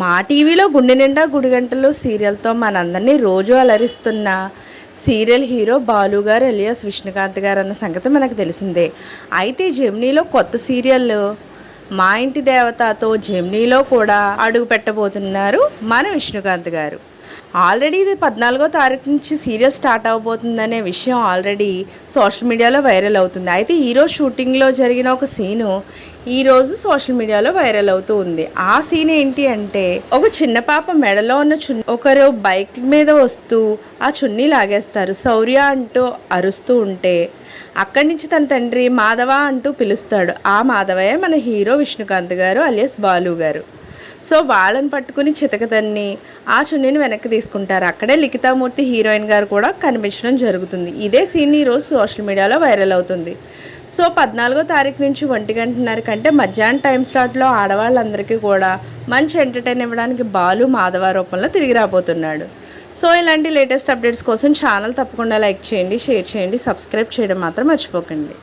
మా టీవీలో గుండె నిండా గుడిగంటలు సీరియల్తో మనందరినీ రోజు అలరిస్తున్న సీరియల్ హీరో బాలు గారు ఎలియాస్ విష్ణుకాంత్ గారు అన్న సంగతి మనకు తెలిసిందే. అయితే జెమినీలో కొత్త సీరియల్ మా ఇంటి దేవతతో జెమినీలో కూడా అడుగు పెట్టబోతున్నారు మన విష్ణుకాంత్ గారు. ఆల్రెడీ ఇది పద్నాలుగో తారీఖు నుంచి సీరియల్ స్టార్ట్ అవబోతుందనే విషయం ఆల్రెడీ సోషల్ మీడియాలో వైరల్ అవుతుంది. అయితే ఈరోజు షూటింగ్లో జరిగిన ఒక సీను ఈరోజు సోషల్ మీడియాలో వైరల్ అవుతూ ఉంది. ఆ సీన్ ఏంటి అంటే ఒక చిన్న పాప మెడలో ఉన్న చున్ని ఒకరు బైక్ మీద వస్తూ ఆ చున్నీ లాగేస్తారు. శౌర్య అంటూ అరుస్తూ ఉంటే అక్కడి నుంచి తన తండ్రి మాధవ అంటూ పిలుస్తాడు. ఆ మాధవయ్య మన హీరో విష్ణుకాంత్ గారు అలియస్ బాలు గారు. సో వాళ్ళని పట్టుకుని చితకదన్ని ఆ చున్నీని వెనక్కి తీసుకుంటారు. అక్కడే లిఖితామూర్తి హీరోయిన్ గారు కూడా కనిపించడం జరుగుతుంది. ఇదే సీన్ ఈరోజు సోషల్ మీడియాలో వైరల్ అవుతుంది. సో పద్నాలుగో తారీఖు నుంచి ఒంటి గంటన్నర కంటే మధ్యాహ్నం టైం స్లాట్లో ఆడవాళ్ళందరికీ కూడా మంచి ఎంటర్టైన్ ఇవ్వడానికి బాలు మాధవ రూపంలో తిరిగి రాబోతున్నాడు. సో ఇలాంటి లేటెస్ట్ అప్డేట్స్ కోసం ఛానల్ తప్పకుండా లైక్ చేయండి షేర్ చేయండి సబ్స్క్రైబ్ చేయడం మాత్రం మర్చిపోకండి.